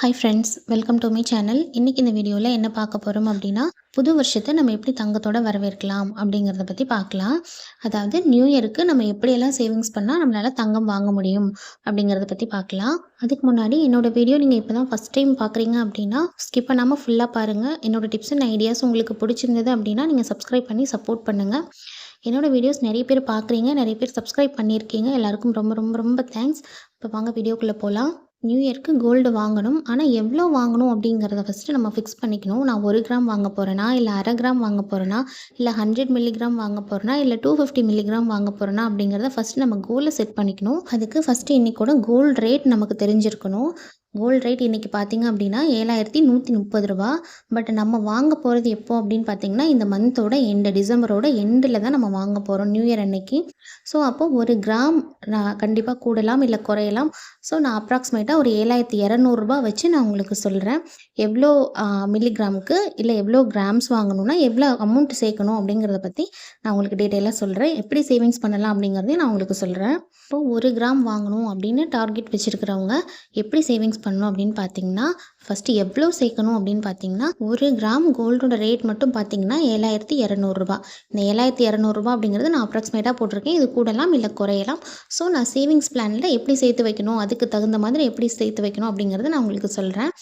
Hi friends welcome to my channel இன்றைக்கி இந்த வீடியோவில் என்ன பார்க்க போகிறோம் அப்படின்னா புது வருஷத்தை நம்ம எப்படி தங்கத்தோட வரவேற்கலாம் அப்படிங்கிறத பற்றி பார்க்கலாம். அதாவது நியூ இயருக்கு நம்ம எப்படியெல்லாம் சேவிங்ஸ் பண்ணால் நம்மளால் தங்கம் வாங்க முடியும் அப்படிங்கிறத பற்றி பார்க்கலாம். அதுக்கு முன்னாடி என்னோடய வீடியோ நீங்கள் இப்போ தான் ஃபஸ்ட் டைம் பார்க்குறீங்க அப்படின்னா ஸ்கிப் பண்ணாமல் ஃபுல்லாக பாருங்கள் என்னோடய டிப்ஸ் அண்ட் ஐடியாஸ் உங்களுக்கு பிடிச்சிருந்தது அப்படின்னா நீங்கள் சப்ஸ்கிரைப் பண்ணி சப்போர்ட் பண்ணுங்கள் என்னோடய வீடியோஸ் நிறைய பேர் பார்க்குறீங்க நிறைய பேர் சப்ஸ்கிரைப் பண்ணியிருக்கீங்க. எல்லாருக்கும் ரொம்ப ரொம்ப ரொம்ப தேங்க்ஸ் இப்போ வாங்க வீடியோக்குள்ளே போகலாம் நியூ இயர்க்கு கோல்டு வாங்கணும். ஆனால் எவ்வளோ வாங்கணும் அப்படிங்கிறத ஃபஸ்ட்டு நம்ம ஃபிக்ஸ் பண்ணிக்கணும். நான் ஒரு கிராம் வாங்க போகிறேனா இல்லை அரை கிராம் வாங்க போகிறேனா இல்லை ஹண்ட்ரட் மில்லிகிராம் வாங்க போகிறேனா இல்லை டூ ஃபிஃப்டி மில்லிகிராம் வாங்க போகிறேனா அப்படிங்கிறத ஃபஸ்ட்டு நம்ம கோலை செட் பண்ணிக்கணும். அதுக்கு ஃபஸ்ட்டு இன்றைக்கூட கோல்டு ரேட் நமக்கு தெரிஞ்சிருக்கணும். கோல்டு ரேட் இன்றைக்கி பார்த்தீங்க அப்படின்னா ஏழாயிரத்தி நூற்றி முப்பது ரூபா. பட் நம்ம வாங்க போகிறது எப்போ அப்படின்னு பார்த்தீங்கன்னா இந்த மந்தோட எண்டு டிசம்பரோட எண்டில் தான் நம்ம வாங்க போகிறோம் நியூ இயர் அன்னைக்கு. ஸோ அப்போது ஒரு கிராம் நான் கண்டிப்பாக கூடலாம் இல்லை குறையலாம். ஸோ நான் அப்ராக்சிமேட்டாக ஒரு ஏழாயிரத்தி இரநூறுபா வச்சு நான் உங்களுக்கு சொல்கிறேன் எவ்வளோ மில்லிகிராமுக்கு இல்லை எவ்வளோ கிராம்ஸ் வாங்கணும்னா எவ்வளோ அமௌண்ட் சேர்க்கணும் அப்படிங்கிறத பற்றி நான் உங்களுக்கு டீட்டெயிலாக சொல்கிறேன் எப்படி சேவிங்ஸ் பண்ணலாம் அப்படிங்கிறதையும் நான் உங்களுக்கு சொல்கிறேன் இப்போது ஒரு கிராம் வாங்கணும் அப்படின்னு டார்கெட் வச்சுருக்கிறவங்க எப்படி சேவிங்ஸ் பண்ணணும் அப்படின்னு பார்த்தீங்கன்னா ஃபஸ்ட்டு எவ்வளோ சேர்க்கணும் அப்படின்னு பார்த்தீங்கன்னா ஒரு கிராம் கோல்டோட ரேட் மட்டும் பார்த்தீங்கன்னா ஏழாயிரத்தி இரநூறுபா இந்த ஏழாயிரத்தி இரநூறுபா அப்படிங்கிறது நான் அப்ராக்சிமேட்டாக போட்டிருக்கேன். இது கூடலாம் இல்லை குறையலாம். ஸோ நான் சேவிங்ஸ் பிளானில் எப்படி சேர்த்து வைக்கணும்? அதுக்கு தகுந்த மாதிரி எப்படி சேர்த்து வைக்கணும் அப்படிங்கிறத நான் உங்களுக்கு சொல்கிறேன்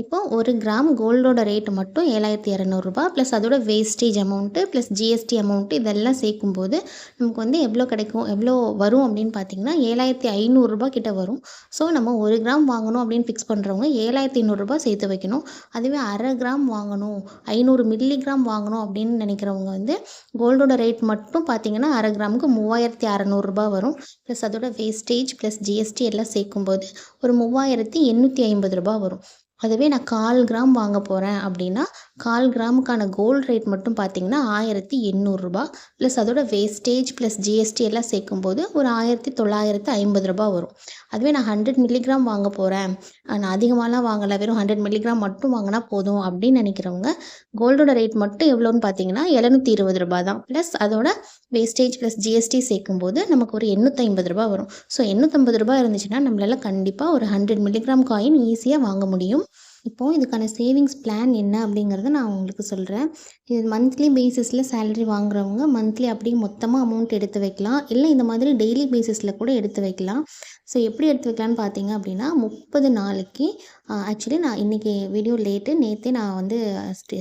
இப்போ ஒரு கிராம் கோல்டோட ரேட் மட்டும் ஏழாயிரத்தி இரநூறுபா ப்ளஸ் அதோட wastage amount plus GST amount இதெல்லாம் சேர்க்கும்போது நமக்கு வந்து எவ்வளோ கிடைக்கும் எவ்வளோ வரும் அப்படின்னு பார்த்தீங்கன்னா ஏழாயிரத்தி ஐநூறுரூபா கிட்ட வரும். ஸோ நம்ம ஒரு கிராம் வாங்கணும் அப்படின்னு ஃபிக்ஸ் பண்ணுறவங்க ஏழாயிரத்தி ஐநூறுரூபா சேர்த்து வைக்கணும். அதுவே அரை கிராம் வாங்கணும் ஐநூறு மில்லிகிராம் வாங்கணும் அப்படின்னு நினைக்கிறவங்க வந்து கோல்டோட ரேட் மட்டும் பார்த்தீங்கன்னா அரை கிராமுக்கு மூவாயிரத்தி அறநூறுரூபா வரும். ப்ளஸ் அதோட வேஸ்டேஜ் ப்ளஸ் ஜிஎஸ்டி எல்லாம் சேர்க்கும்போது ஒரு மூவாயிரத்தி எண்ணூற்றி ஐம்பது ரூபா வரும். அதுவே நான் கால் கிராம் வாங்க போகிறேன் அப்படின்னா கால் கிராமுக்கான கோல்டு ரேட் மட்டும் பார்த்தீங்கன்னா ஆயிரத்தி எண்ணூறுரூபா ப்ளஸ் அதோட வேஸ்டேஜ் ப்ளஸ் ஜிஎஸ்டி எல்லாம் சேர்க்கும்போது ஒரு ஆயிரத்தி தொள்ளாயிரத்து ஐம்பது ரூபா வரும். அதுவே நான் ஹண்ட்ரட் மில்லிகிராம் வாங்க போகிறேன் நான் அதிகமாகலாம் வாங்கலை. வெறும் ஹண்ட்ரட் மில்லிகிராம் மட்டும் வாங்கினா போதும் அப்படின்னு நினைக்கிறவங்க கோல்டோட ரேட் மட்டும் எவ்வளோன்னு பார்த்தீங்கன்னா எழுநூற்றி இருபது ரூபா தான். ப்ளஸ் அதோட வேஸ்டேஜ் ப்ளஸ் ஜிஎஸ்டி சேர்க்கும்போது நமக்கு ஒரு எண்ணூற்றி ஐம்பது ரூபா வரும். ஸோ எண்ணூற்றம்பது ரூபா இருந்துச்சுன்னா நம்மளால் கண்டிப்பாக ஒரு ஹண்ட்ரட் மில்லிகிராம் காயின் ஈஸியாக வாங்க முடியும். இப்போது இதுக்கான சேவிங்ஸ் பிளான் என்ன அப்படிங்கிறத நான் உங்களுக்கு சொல்கிறேன் இது மந்த்லி பேசிஸில் சேலரி வாங்குறவங்க மந்த்லி அப்படியே மொத்தமாக அமௌண்ட் எடுத்து வைக்கலாம். இல்லை இந்த மாதிரி டெய்லி பேசிஸில் கூட எடுத்து வைக்கலாம். ஸோ எப்படி எடுத்து வைக்கலான்னு பார்த்தீங்க அப்படின்னா முப்பது நாளைக்கு ஆக்சுவலி நான் இன்றைக்கி வீடியோ லேட்டு நேற்றே நான் வந்து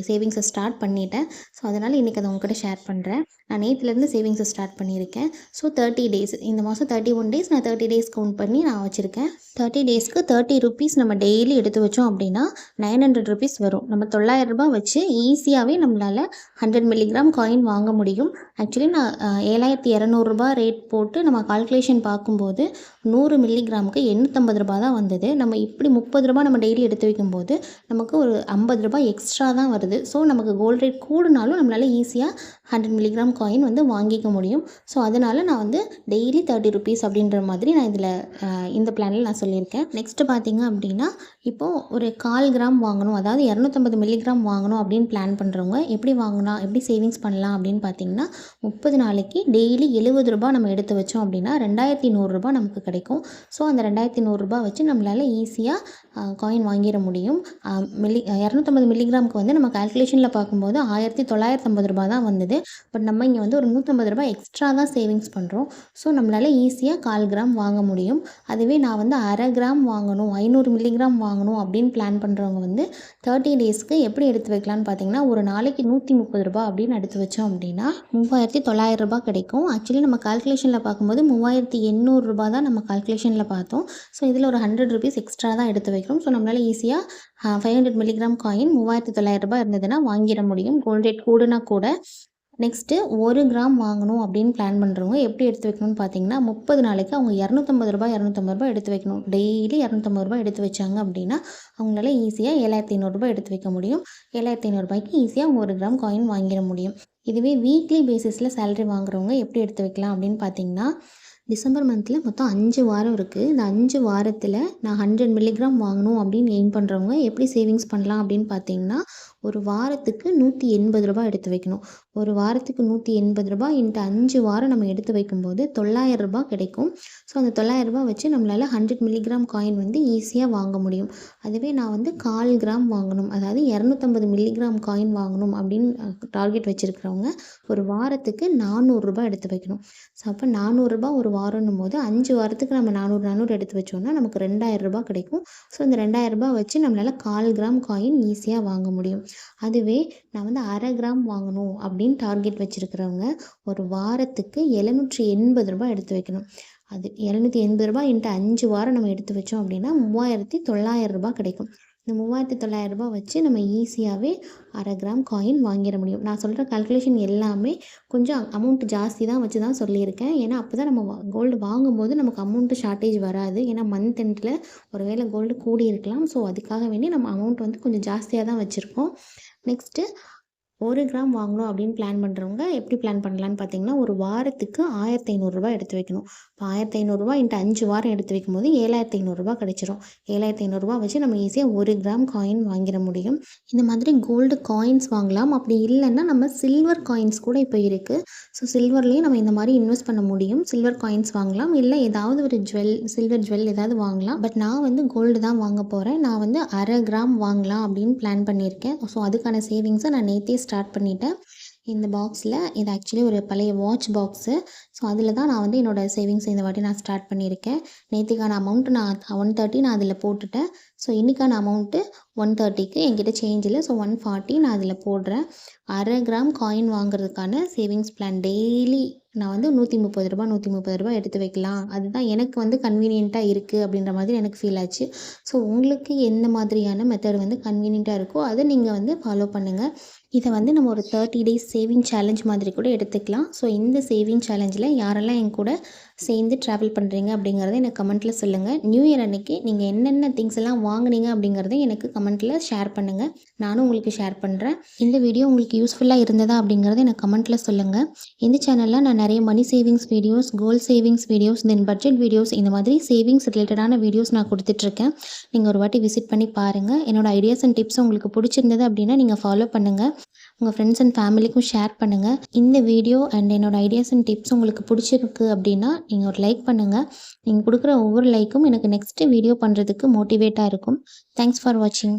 சேவிங்ஸை ஸ்டார்ட் பண்ணிட்டேன். ஸோ அதனால் இன்றைக்கி அதை உங்ககிட்ட ஷேர் பண்ணுறேன் நான் நேற்றுலேருந்து சேவிங்ஸை ஸ்டார்ட் பண்ணியிருக்கேன். ஸோ தேர்ட்டி டேஸ் இந்த மாதம் தேர்ட்டி ஒன் டேஸ் நான் தேர்ட்டி டேஸ் கவுண்ட் பண்ணி நான் வச்சுருக்கேன். தேர்ட்டி டேஸ்க்கு தேர்ட்டி ருபீஸ் நம்ம டெய்லி எடுத்து வச்சோம் அப்படின்னா நைன் ஹண்ட்ரட் ருபீஸ் வரும். நம்ம தொள்ளாயிரம் ரூபாய் வச்சு ஈஸியாகவே நம்மளால் ஹண்ட்ரட் மில்லிகிராம் காயின் வாங்க முடியும். ஆக்சுவலி நான் ஏழாயிரத்தி இரநூறுபா ரேட் போட்டு நம்ம கால்குலேஷன் பார்க்கும்போது நூறு மில்லிகிராமுக்கு எண்ணூற்றம்பது ரூபா தான் வந்தது. நம்ம இப்படி முப்பது ரூபா நம்ம டெய்லி எடுத்து வைக்கும்போது நமக்கு ஒரு ஐம்பது ரூபாய் எக்ஸ்ட்ரா தான் வருது. ஸோ நமக்கு கோல்ட் ரேட் கூடுனாலும் நம்மளால் ஈஸியாக ஹண்ட்ரட் மில்லிகிராம் காயின் வந்து வாங்கிக்க முடியும். ஸோ அதனால் நான் வந்து டெய்லி தேர்ட்டி ருபீஸ் அப்படின்ற மாதிரி நான் இதில் இந்த பிளானில் நான் சொல்லியிருக்கேன். நெக்ஸ்ட்டு பார்த்தீங்க அப்படின்னா இப்போது ஒரு கால் கிராம் வாங்கணும். அதாவது இரநூத்தம்பது மில்லிகிராம் வாங்கணும் அப்படின்னு பிளான் பண்ணுறவங்க எப்படி வாங்கினா எப்படி சேவிங்ஸ் பண்ணலாம் அப்படின்னு பார்த்தீங்கன்னா முப்பது நாளைக்கு டெய்லி எழுபது ரூபா நம்ம எடுத்து வச்சோம் அப்படின்னா ரெண்டாயிரத்தி நூறுரூபா நமக்கு கிடைக்கும். ஸோ அந்த ரெண்டாயிரத்தி நூறுரூபா வச்சு நம்மளால் ஈஸியாக காயின் வாங்கிட முடியும். மில்லி இரநூத்தம்பது மில்லிகிராமுக்கு வந்து நம்ம கால்குலேஷனில் பார்க்கும்போது ஆயிரத்தி தொள்ளாயிரத்தி ஐம்பது ரூபா தான் வந்தது. பட் நம்ம இங்கே வந்து ஒரு நூற்றம்பது ரூபாய் எக்ஸ்ட்ரா தான் சேவிங்ஸ் பண்ணுறோம் ஸோ நம்மளால் ஈஸியாக கால் கிராம் வாங்க முடியும். அதுவே நான் வந்து அரை கிராம் வாங்கணும் ஐநூறு மில்லிகிராம் வாங்கணும் அப்படின்னு பிளான் பண்ணுறவங்க வந்து தேர்ட்டி டேஸ்க்கு எப்படி எடுத்து வைக்கலான்னு பார்த்தீங்கன்னா ஒரு நாளைக்கு நூற்றி முப்பது ரூபா அப்படின்னு எடுத்து வச்சோம் அப்படின்னா மூவாயிரத்தி தொள்ளாயிரம் ரூபாய் கிடைக்கும். ஆக்சுவலி நம்ம கால்குலேஷனில் பார்க்கும்போது மூவாயிரத்தி எண்ணூறுரூபா தான் நம்ம கால்குலேஷனில் பார்த்தோம். ஸோ இதில் ஒரு ஹண்ட்ரட் ருபீஸ் எக்ஸ்ட்ரா தான் எடுத்து வைக்கிறோம். ஸோ நம்மளால் ஈஸியாக ஃபைவ் ஹண்ட்ரட் மில்லிகிராம் காயின் மூவாயிரத்தி தொள்ளாயிரம் ரூபாய் இருந்ததுன்னா வாங்கிட முடியும். கோல்ட் ரேட் கூடுனா கூட நெக்ஸ்ட்டு ஒரு கிராம் வாங்கணும் அப்படின்னு பிளான் பண்ணுறவங்க எப்படி எடுத்து வைக்கணும்னு பார்த்தீங்கன்னா முப்பது நாளைக்கு அவங்க இரநூத்தம்பது ரூபாய் இரநூத்தம்பது ரூபாய் எடுத்து வைக்கணும். டெய்லி இரநூத்தம்பது ரூபாய் எடுத்து வச்சாங்க அப்படின்னா அவங்களால ஈஸியாக ஏழாயிரத்தி ஐநூறுரூபா எடுத்து வைக்க முடியும். ஏழாயிரத்தி ஐநூறுரூபாய்க்கு ஈஸியாக அவங்க ஒரு கிராம் காயின் வாங்கிட முடியும். இதுவே வீக்லி பேசிஸில் சேலரி வாங்குறவங்க எப்படி எடுத்து வைக்கலாம் அப்படின்னு பார்த்தீங்கன்னா டிசம்பர் மந்தில் மொத்தம் அஞ்சு வாரம் இருக்குது இந்த அஞ்சு வாரத்தில் நான் ஹண்ட்ரட் மில்லிகிராம் வாங்கணும் அப்படின்னு எய்ம் பண்ணுறவங்க எப்படி சேவிங்ஸ் பண்ணலாம் அப்படின்னு பார்த்தீங்கன்னா ஒரு வாரத்துக்கு நூற்றி எண்பது ரூபாய் எடுத்து வைக்கணும். ஒரு வாரத்துக்கு நூற்றி எண்பது ரூபாய் இன்ட்டு அஞ்சு வாரம் நம்ம எடுத்து வைக்கும்போது தொள்ளாயிரம் ரூபாய் கிடைக்கும். ஸோ அந்த தொள்ளாயிரம் ரூபாய் வச்சு நம்மளால் ஹண்ட்ரட் மில்லிகிராம் காயின் வந்து ஈஸியாக வாங்க முடியும். அதுவே நான் வந்து கால் கிராம் வாங்கணும். அதாவது இரநூத்தம்பது மில்லிகிராம் காயின் வாங்கணும் அப்படின்னு டார்கெட் வச்சுருக்கிறவங்க ஒரு வாரத்துக்கு நானூறுரூபா எடுத்து வைக்கணும். ஸோ அப்போ நானூறுரூபா ஒரு வாரம்னும் போது அஞ்சு வாரத்துக்கு நம்ம நானூறு நானூறு எடுத்து வச்சோம்னா நமக்கு ரெண்டாயிரம் ரூபாய் கிடைக்கும். ஸோ இந்த ரெண்டாயிரம் ரூபாய் வச்சு நம்மளால் கால் கிராம் காயின் ஈஸியாக வாங்க முடியும். அதுவே நான் வந்து அரை கிராம் வாங்கணும் அப்படின்னு டார்கெட் வச்சுருக்கிறவங்க ஒரு வாரத்துக்கு எழுநூற்றி எண்பது ரூபாய் எடுத்து வைக்கணும். அது எழுநூற்றி எண்பது ரூபாய் இன்ட்டு அஞ்சு வாரம் நம்ம எடுத்து வச்சோம் அப்படின்னா மூவாயிரத்தி தொள்ளாயிரம் ரூபாய் கிடைக்கும். இந்த மூவாயிரத்தி தொள்ளாயிரம் ரூபாய் வச்சு நம்ம ஈஸியாகவே அரை கிராம் காயின் வாங்கிட முடியும். நான் சொல்கிற கல்குலேஷன் எல்லாமே கொஞ்சம் அமௌண்ட் ஜாஸ்தி தான் வச்சு தான் சொல்லியிருக்கேன். ஏன்னா அப்போ தான் நம்ம கோல்டு வாங்கும்போது நமக்கு அமௌண்ட்டு ஷார்ட்டேஜ் வராது. ஏன்னா மந்த் எண்டில் ஒரு வேளை கோல்டு கூடி இருக்கலாம் ஸோ அதுக்காக வேண்டி நம்ம அமௌண்ட் வந்து கொஞ்சம் ஜாஸ்தியாக தான் வச்சுருக்கோம். நெக்ஸ்ட்டு ஒரு கிராம் வாங்கணும் அப்படின்னு பிளான் பண்ணுறவங்க எப்படி பிளான் பண்ணலான்னு பார்த்தீங்கன்னா ஒரு வாரத்துக்கு ஆயிரத்தி ஐநூறுரூவா எடுத்து வைக்கணும். இப்போ ஆயிரத்தி ஐநூறுரூவா இன்ட்டு அஞ்சு வாரம் எடுத்து வைக்கும்போது ஏழாயிரத்தி ஐநூறுரூவா கிடச்சிரும். ஏழாயிரத்தி ஐநூறுரூவா வச்சு நம்ம ஈஸியாக ஒரு கிராம் காயின் வாங்கிட முடியும். இந்த மாதிரி கோல்டு காயின்ஸ் வாங்கலாம். அப்படி இல்லைன்னா நம்ம சில்வர் காயின்ஸ் கூட இப்போ இருக்குது ஸோ சில்வர்லேயும் நம்ம இந்த மாதிரி இன்வெஸ்ட் பண்ண முடியும். சில்வர் காயின்ஸ் வாங்கலாம். இல்லை ஏதாவது ஒரு ஜுவல் சில்வர் ஜுவல் ஏதாவது வாங்கலாம். பட் நான் வந்து கோல்டு தான் வாங்க போகிறேன் நான் வந்து அரை கிராம் வாங்கலாம் அப்படின்னு பிளான் பண்ணியிருக்கேன். ஸோ அதுக்கான சேவிங்ஸை நான் நேற்றே ஸ்டார்ட் ஸ்டார்ட் பண்ணிவிட்டேன் இந்த பாக்ஸில் இது ஆக்சுவலி ஒரு பழைய வாட்ச் பாக்ஸு ஸோ அதில் தான் நான் வந்து என்னோடய சேவிங்ஸ் இந்த வாட்டி நான் ஸ்டார்ட் பண்ணியிருக்கேன். நேற்றுக்கான அமௌண்ட்டு நான் ஒன் தேர்ட்டி நான் அதில் போட்டுட்டேன். ஸோ இன்றைக்கான அமௌண்ட்டு ஒன் தேர்ட்டிக்கு என்கிட்ட சேஞ்ச் இல்லை. ஸோ ஒன் ஃபார்ட்டி நான் அதில் போடுறேன். அரை கிராம் காயின் வாங்குறதுக்கான சேவிங்ஸ் பிளான் டெய்லி நான் வந்து நூற்றி முப்பது ரூபா நூற்றி முப்பது ரூபா எடுத்து வைக்கலாம். அதுதான் எனக்கு வந்து கன்வீனியண்ட்டாக இருக்குது அப்படின்ற மாதிரி எனக்கு ஃபீல் ஆச்சு. ஸோ உங்களுக்கு எந்த மாதிரியான மெத்தட் வந்து கன்வீனியண்ட்டாக இருக்கோ அதை நீங்கள் வந்து ஃபாலோ பண்ணுங்கள் இதை வந்து நம்ம ஒரு தேர்ட்டி டேஸ் சேவிங் சேலஞ்ச் மாதிரி கூட எடுத்துக்கலாம். ஸோ இந்த சேவிங் சேலஞ்சில் யாரெல்லாம் என் கூட சேர்ந்து ட்ராவல் பண்ணுறீங்க அப்படிங்கிறத எனக்கு கமெண்ட்டில் சொல்லுங்கள் நியூ இயர் அன்னைக்கு நீங்கள் என்னென்ன திங்ஸ் எல்லாம் வாங்குனீங்க அப்படிங்கிறத எனக்கு கமெண்ட்டில் ஷேர் பண்ணுங்கள் நானும் உங்களுக்கு ஷேர் பண்ணுறேன் இந்த வீடியோ உங்களுக்கு யூஸ்ஃபுல்லாக இருந்ததா அப்படிங்கிறத எனக்கு கமெண்ட்டில் சொல்லுங்கள் இந்த சேனலில் நான் நிறைய money savings videos goal savings videos then budget videos இந்த மாதிரி சேவிங்ஸ் ரிலேட்டடான வீடியோஸ் நான் கொடுத்துட்ருக்கேன். நீங்கள் ஒரு வாட்டி விசிட் பண்ணி பாருங்கள் என்னோடய ஐடியாஸ் அண்ட் டிப்ஸ் உங்களுக்கு பிடிச்சிருந்தது அப்படின்னா நீங்கள் ஃபாலோ பண்ணுங்கள் உங்கள் ஃப்ரெண்ட்ஸ் அண்ட் ஃபேமிலிக்கும் ஷேர் பண்ணுங்கள் இந்த வீடியோ அண்ட் என்னோடய ஐடியாஸ் அண்ட் டிப்ஸ் உங்களுக்கு பிடிச்சிருக்கு அப்படின்னா நீங்கள் ஒரு லைக் பண்ணுங்கள் நீங்கள் கொடுக்குற ஒவ்வொரு லைக்கும் எனக்கு நெக்ஸ்ட்டு வீடியோ பண்ணுறதுக்கு மோட்டிவேட்டாக இருக்கும். தேங்க்ஸ் ஃபார் வாட்சிங்